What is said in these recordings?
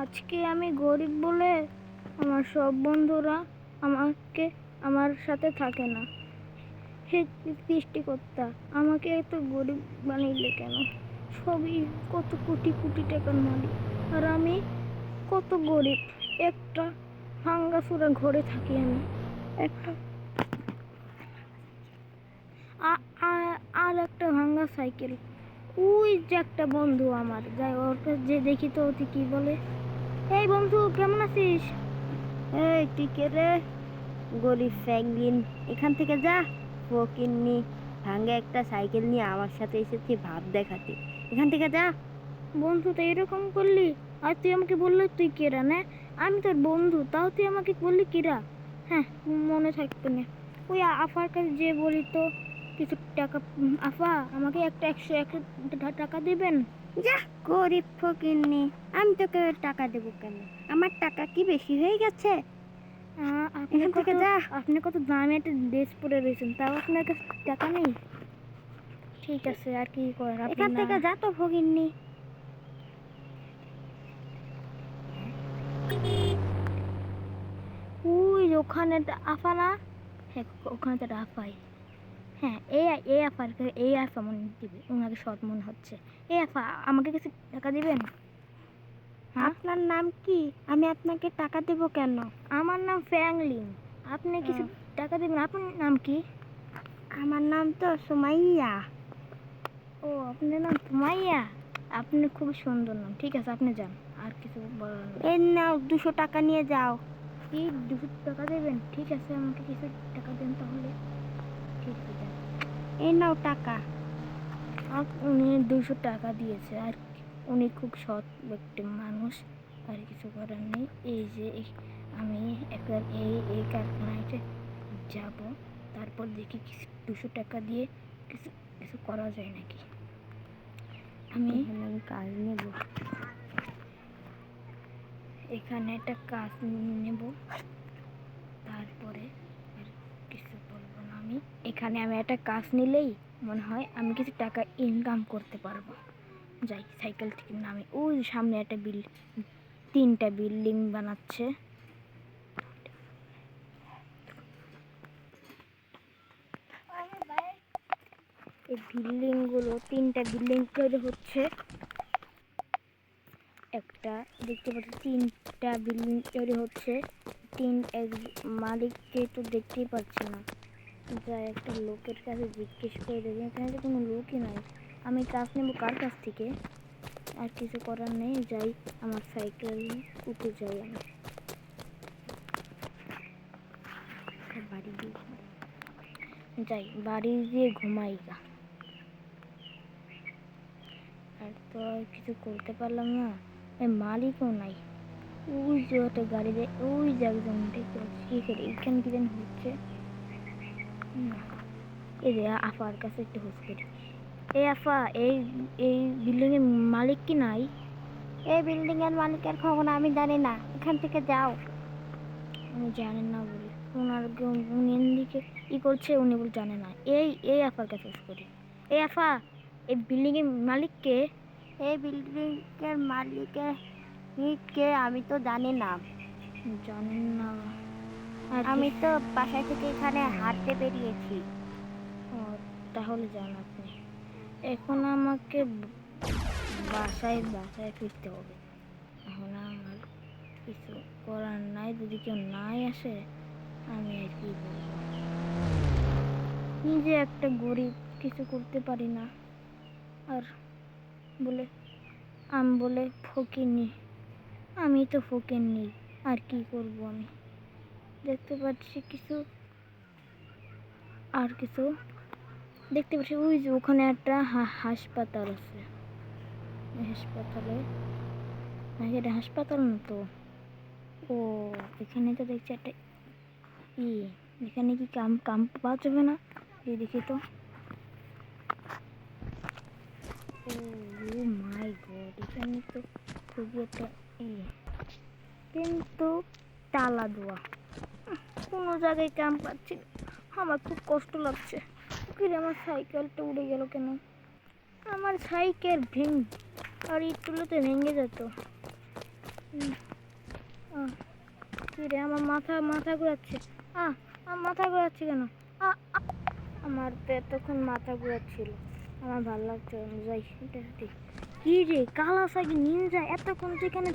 আজকে আমি গরিব বলে আমার সব বন্ধুরা আমাকে আমার সাথে থাকে না। হে সৃষ্টিকর্তা, আমাকে এত গরিব বানাইলে কেন? সবই কত কোটি কোটি টাকার মালিক। আর আমি কত গরিব, একটা ভাঙ্গাচোরা ঘরে থাকি আমি। একটা আর একটা ভাঙ্গা সাইকেল। ওই যে একটা বন্ধু আমার, যাই ওর যে দেখি তো তুই কি বলে? এই বন্ধু কেমন আছিস? এই তুই কে রে? গরিব এখান থেকে যা। ফকিন্নি ভাঙ্গে একটা সাইকেল নিয়ে আমার সাথে এসেছি ভাব দেখাতে। এখান থেকে যা। বন্ধু তো এরকম করলি? আর তুই আমাকে বললি তুই কেরা না? আমি তোর বন্ধু তাও তুই আমাকে বললি কিরা হ্যাঁ মনে থাকবে না। ওই আফার কাছে যে বলি তো কিছু টাকা আফা আমাকে একটা একশো একশো টাকা দেবেন? যা গরিব আমি তোকে টাকা দেবো কেন? আমার টাকা কি বেশি হয়ে গেছে? এখান থেকে যা। আপনি কত দামি একটা ড্রেস পরে রয়েছেন তাও আপনার কাছে টাকা নেই? ঠিক আছে আর কি করার? এখান থেকে যা তো ওই ওখানে আফা না? হ্যাঁ ওখানে তো আফাই। হ্যাঁ এই এই আফার এই আফা মনে দিবে ওনাকে সৎ মনে হচ্ছে। এই আফা আমাকে কিছু টাকা দিবেন? হ্যাঁ? আপনার নাম কি? আমি আপনাকে টাকা দেবো কেন? আমার নাম ফ্যাংলিং আপনি কিছু টাকা দেবেন? আপনার নাম কি? আমার নাম তো সুমাইয়া। ও আপনার নাম তুমাইয়া আপনি খুব সুন্দর নাম। ঠিক আছে আপনি যান। আর কিছু বলার নেই। নাও দুশো টাকা নিয়ে যাও। কি দুশো টাকা দেবেন? ঠিক আছে আমাকে কিছু টাকা দেন তাহলে। এই নাও টাকা। আর উনি দুশো টাকা দিয়েছে। আর উনি খুব সৎ ব্যক্তি মানুষ আর কিছু করার নেই। এই যে আমি একবার এই এই কারখানাতে যাব। তারপর দেখি কিছু দুশো টাকা দিয়ে কিছু কিছু করা যায় নাকি? আমি এখানে আমি কাজ নেব। এখানে একটা কাজ নেব তারপরে আর কিছু বলব না আমি এখানে আমি একটা কাজ নিলেই মনে হয় আমি কিছু টাকা ইনকাম করতে পারব। যাই সাইকেল থেকে নামি। ওই সামনে একটা বিল, তিনটা বিল্ডিং বানাচ্ছে। এই বিল্ডিংগুলো, তিনটা বিল্ডিং তৈরি হচ্ছে। একটা, দেখতে পাচ্ছি, তিনটা বিল্ডিং তৈরি হচ্ছে। তিন, এক মালিককে তো দেখতেই পাচ্ছি না। যাই, একটা লোকের কাছে জিজ্ঞেস করে দেখি, এখানে তো কোনো লোকই নাই। আমি কাজ নেব কার কাছ থেকে? আর কিছু করার নেই, যাই, আমার সাইকেল উঠে যাই আমি। বাড়ি যাই, বাড়ি গিয়ে ঘুমাই গা। আর তো আর কিছু করতে পারলাম না। এই মালিকও নাই। ওই যে একটা গাড়ি দেয়, ওই যে একজন দেখতে পাচ্ছি। এখানে কি যেন হচ্ছে? এই যে আফার কাছে একটু হুস এই আফা এই এই বিল্ডিং এর মালিক কি নাই? এই বিল্ডিং এর মালিকের খবর আমি জানি না। এখান থেকে যাও। উনি জানেন না বলে। ওনার উনি এদিকে ই করছে উনি বলে জানে না। এই এই আফার কাছে করি। এই আফা এই বিল্ডিং এর মালিক কে? এই বিল্ডিং এর মালিকের কে আমি তো জানি না। জানেন না। কি- আমি তো বাসায় থেকে এখানে হাঁটতে বেরিয়েছি। ও, তাহলে যান আপনি। এখন আমাকে বাসায় বাসায় ফিরতে হবে। এখন আমার কিছু করার নাই যদি কেউ নাই আসে আমি আর কি বলব? নিজে একটা গরিব কিছু করতে পারি না। আর বলে আমি বলে ফকির নি। আমি তো ফকিরনি আর কি করব আমি? দেখতে পাচ্ছি কিছু, আর কিছু। দেখতে পাচ্ছি, ওই যে ওখানে একটা হাসপাতাল আছে। হাসপাতালে এটা হাসপাতাল না তো। ও, এখানে তো দেখছি একটা ই, এখানে কি কাম কাম পাওয়া যাবে না? এই দেখি তো। ও মাই গড, এখানে তো খুবই একটা ই। কিন্তু তালা দেওয়া। কোনো জায়গায় ক্যাম্প পাচ্ছি না। আমার খুব কষ্ট লাগছে। ফিরে আমার সাইকেলটা উড়ে গেল কেন? আমার সাইকেল ভেঙ আর ইটগুলো তো ভেঙে যেত। উম, আহ, কি রে আমার মাথা মাথা ঘুরাচ্ছে। আহ আমার মাথা ঘুরাচ্ছে কেন। আমার এতক্ষণ মাথা ঘুরাচ্ছিল। আমার ভালো লাগছে না। যাই কি রে কালাসাকি নিনজা এতক্ষণ তো এখানে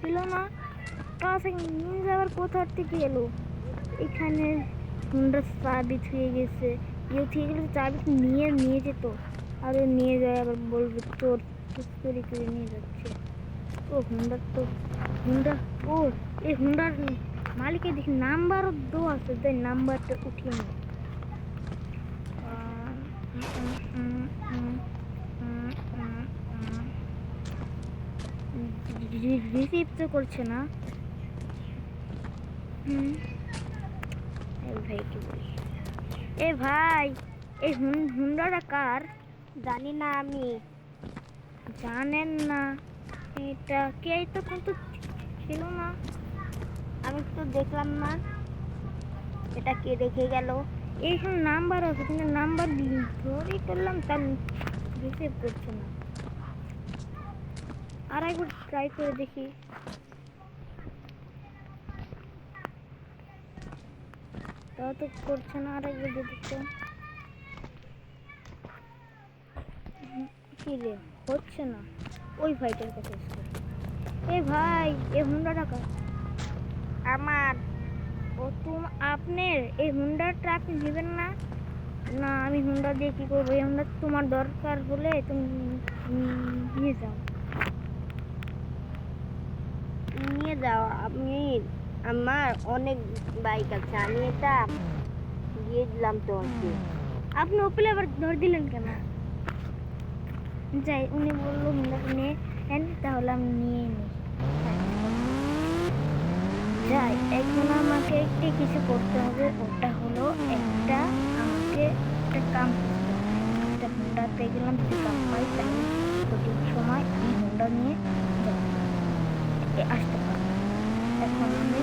ছিল না কালাসাকি নিনজা আবার কোথার থেকে এলো? এখানে হুন্ডার চাবি থুয়ে গেছে। ইয়ে থুয়ে গেলে তো চাবি নিয়ে নিয়ে যেত। আর ও নিয়ে যায়, আবার বলবে, তোর চুরি করে নিয়ে যাচ্ছে। ও হুন্ডার তো, হুন্ডা, ও, এই হুন্ডার মালিকের দেখি নাম্বারও দো আছে। তাই নাম্বারটা উঠিয়ে নে। রিসিভ তো করছে না। হুম। বলি? এ ভাই এই হুন- হুন্ডাটা কার? জানি না আমি। জানেন না। এটা কে? তো কিন্তু ছিল না। আমি তো দেখলাম না। এটা কে রেখে গেল? এইখানে নাম্বার আছে কিন্তু নাম্বার ধরেই করলাম তার রিসিভ করছে না। আর একবার ট্রাই করে দেখি। তাও তো করছে না আর একবার কি রে হচ্ছে না। ওই ভাইটার কাছে এ ভাই এ হুন্ডা টাকা আমার। ও তুম আপনার? এই হুন্ডাটা আপনি নেবেন না? না আমি হুন্ডা দিয়ে কী করব? এই হুন্ডা তোমার দরকার হলে তুমি নিয়ে যাও। নিয়ে যাও আমি আমার অনেক বাইক আছে, আমি এটা দিয়ে দিলাম আপনি ওপেলে আবার ধর দিলেন কেন? যাই, উনি বলল নেন, তাহলে আমি নিয়ে নিই যাই, এখন আমাকে একটি কিছু করতে হবে, ওটা হলো একটা আমাকে একটা কাম করতে। একটা হুন্ডাতে গেলাম যদি কাম পাই, তাহলে সঠিক সময় আমি হুন্ডা নিয়ে আসতে পারব এখন আমি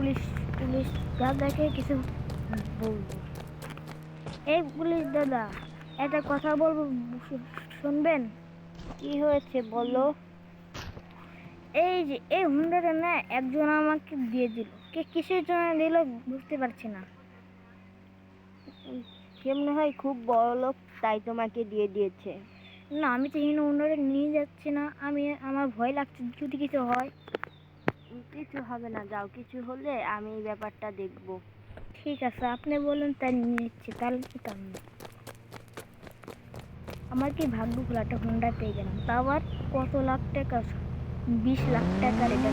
পুলিশ পুলিশ দাদাকে কিছু বলব। এই পুলিশ দাদা একটা কথা বলব শুনবেন? কি হয়েছে বলো? এই যে এই হুন্ডাটা না একজন আমাকে দিয়ে দিল। কে কিসের জন্য দিল বুঝতে পারছি না। কেমনে হয়? খুব বড় লোক তাই তোমাকে দিয়ে দিয়েছে। না আমি তো হিনো হুন্ডাটা নিয়ে যাচ্ছি না। আমি আমার ভয় লাগছে যদি কিছু হয়। কিছু হবে না, যাও। কিছু হলে আমি ব্যাপারটা দেখব। ঠিক আছে, আপনি বলুন, তাই নিয়ে নিচ্ছি, তাহলে কি না আমার কি ভাগ্য খুলে একটা হুন্ডা পেয়ে গেলাম? তা আবার কত লাখ টাকা, বিশ লাখ টাকার এটা।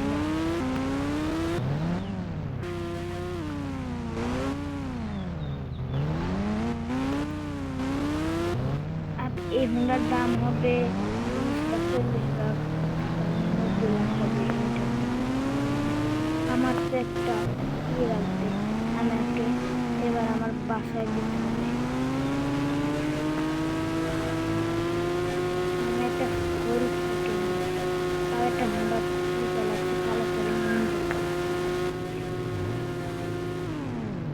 এই হুন্ডার দাম হবে চল্লিশ লাখ, নব্বই লাখ হবে। আমার একটা ইয়ে লাগবে আমাকে এবার আমার বাসায় যেতে হবে আমি একটা গরু কিনে তাও একটা হুন্ডা চালাচ্ছি ভালো করে নিয়ে যেতে।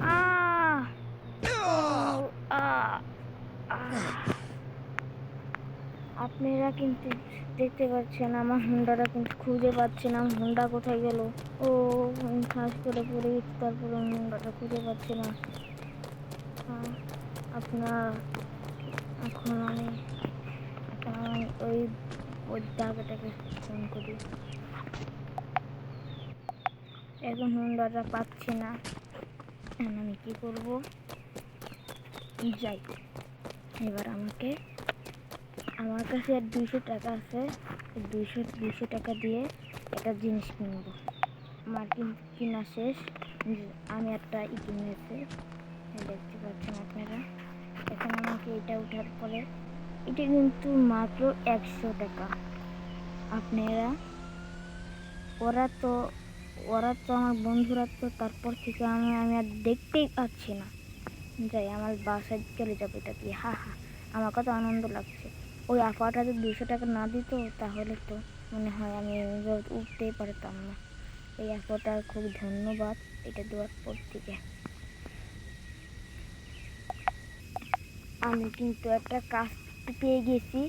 আহ! ও, আহ! আহ! আপনারা কিন্তু দেখতে পাচ্ছেন আমার হুন্ডাটা কিন্তু খুঁজে পাচ্ছি না, হুন্ডা কোথায় গেল? ও খাস করে পড়ে গেছি, তারপরে আমি খুঁজে পাচ্ছি না। আপনার এখন আমি ওই ওই দাগাটাকে ফোন করি। এখন হুন্ডাটা পাচ্ছি না। আমি কি করব? যাই, এবার আমাকে আমার কাছে আর দুইশো টাকা আছে। দুইশো দুইশো টাকা দিয়ে একটা জিনিস কিনবো। আমার কিনা শেষ। আমি একটা ই কিনেছি দেখতে পাচ্ছেন আপনারা। এখন আমাকে এটা উঠার পরে এটা কিন্তু মাত্র একশো টাকা। আপনারা, ওরা তো ওরা তো আমার বন্ধুরা তো তারপর থেকে আমি আমি আর দেখতেই পাচ্ছি না। যাই, আমার বাসায় চলে যাব এটা দিয়ে। হা হা, আমার কত আনন্দ লাগছে। ওই আপাটা যদি দুশো টাকা না দিত, তাহলে তো মনে হয় আমি উঠতেই পারতাম না। এই আপাটার খুব ধন্যবাদ, এটা দেওয়ার পর থেকে। আমি কিন্তু একটা কাজ পেয়ে গেছি।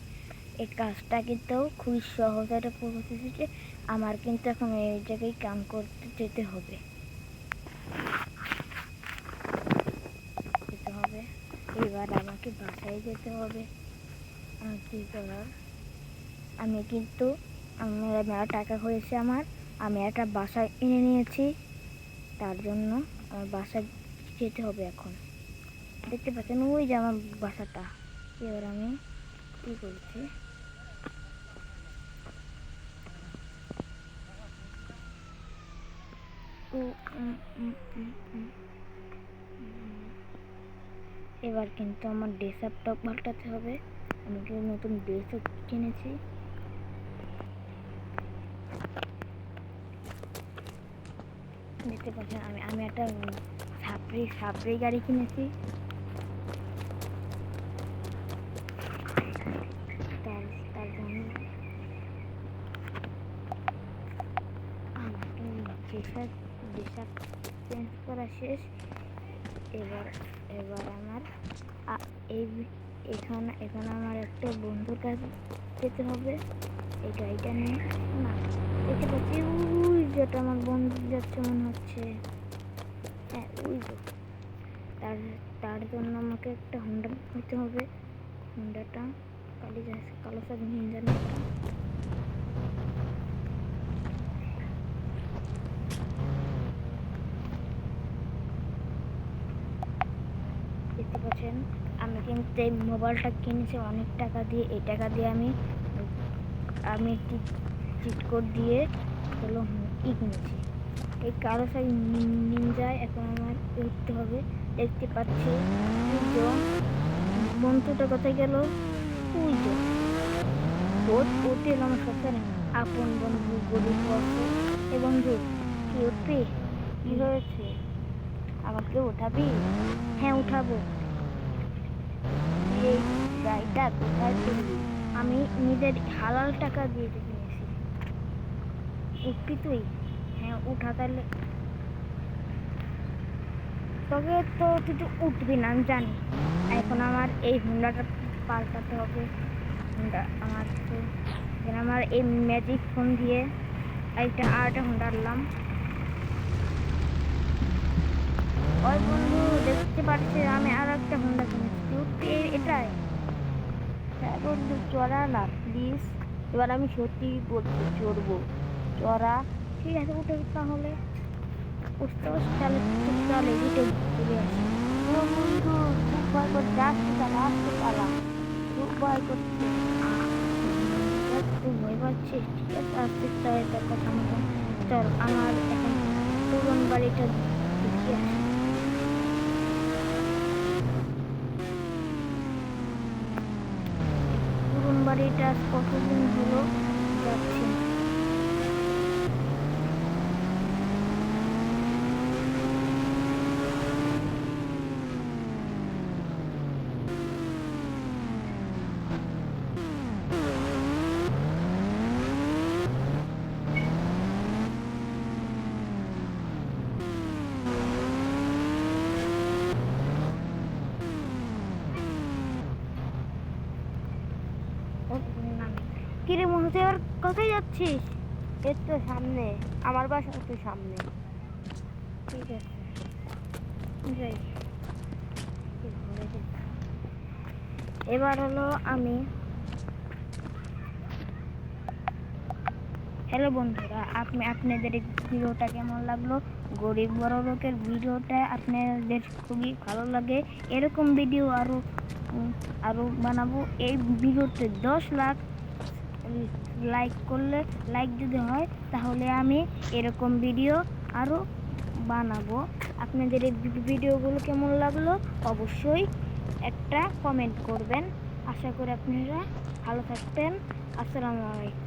এই কাজটা কিন্তু খুবই সহজ একটা প্রসেসে আমার কিন্তু এখন এই জায়গায় কাম করতে যেতে হবে। যেতে হবে। এবার আমাকে বাসায় যেতে হবে। আর কি করার আমি কিন্তু মেলা টাকা হয়েছে আমার, আমি একটা বাসা এনে নিয়েছি। তার জন্য আমার বাসা যেতে হবে এখন। দেখতে পাচ্ছেন ওই যে আমার বাসাটা। এবার আমি কি করছি। এবার কিন্তু আমার ড্রেস আপটা পাল্টাতে হবে। আমি কিন্তু নতুন ড্রেসও কিনেছি। দেখতে পাচ্ছেন, আমি আমি একটা সাপড়ি সাপড়ি গাড়ি কিনেছি। ড্রেসার ড্রেসার চেঞ্জ করা শেষ। এবার এবার আমার এই এখানে এখানে আমার একটা বন্ধুর কাছে যেতে হবে। এই গাড়িটা নিয়ে। না, দেখতে পাচ্ছি, ওই যেটা আমার বন্ধু যাচ্ছে মনে হচ্ছে। হ্যাঁ ওই তার তার জন্য আমাকে একটা হুন্ডা নিতে হবে। হুন্ডাটা কালি কালো সব নিয়ে দেখতে পাচ্ছেন? কিন্তু এই মোবাইলটা কিনেছি অনেক টাকা দিয়ে। এই টাকা দিয়ে আমি আমি চিট কোড দিয়ে হলো ই কিনেছি। এই কালো সাই নিনজায় এখন আমার উঠতে হবে। দেখতে পাচ্ছি বন্ধুটা কোথায় গেল? ওই যে ওট ওটি হলো আমার আপন বন্ধু, গরিব বন্ধু এ বন্ধু, কি উঠবি? কি হয়েছে? আমাকে উঠাবি? হ্যাঁ উঠাবো এই গাড়িটা আমি নিজের হালাল টাকা দিয়ে কিনেছি। উঠবি তুই? হ্যাঁ উঠা তাহলে। তবে তো তুই তো উঠবি না, আমি জানি। এখন আমার এই হুন্ডাটা পাল্টাতে হবে। হুন্ডা আমার তো আমার এই ম্যাজিক ফোন দিয়ে একটা আর একটা হুন্ডা আনলাম। ওই বন্ধু দেখতে পাচ্ছি আমি আর একটা হুন্ডা কিনেছি তুই উঠবি এ- এটাই হ্যাঁ বন্ধু চড়া না প্লিজ এবার আমি সত্যি বলছি চড়বো। চড়া? ঠিক আছে, উঠে তাহলে। উঠতে বস তাহলে চলে উঠে চলে আসি। বন্ধু, খুব ভয় করছে। খুব ভয় করছে। ঠিক আছে চল, আমার এখন পুরন বাড়িটা দেখি আসি এটা আজ কতদিন হলো? কোথায় যাচ্ছিস? এর তো সামনে। আমার বাসা তো সামনে। ঠিক আছে। এবার হলো আমি হ্যালো বন্ধুরা, আপনি আপনাদের ভিডিওটা কেমন লাগল? গরিব বড় লোকের ভিডিওটা আপনাদের খুবই ভালো লাগে। এরকম ভিডিও আরও আরও বানাবো। এই ভিডিওতে দশ লাখ লাইক করলে লাইক যদি হয়, তাহলে আমি এরকম ভিডিও আরও বানাবো। আপনাদের এই ভিডিওগুলো কেমন লাগল, অবশ্যই একটা কমেন্ট করবেন। আশা করি আপনারা ভালো থাকবেন। আসসালামু আলাইকুম।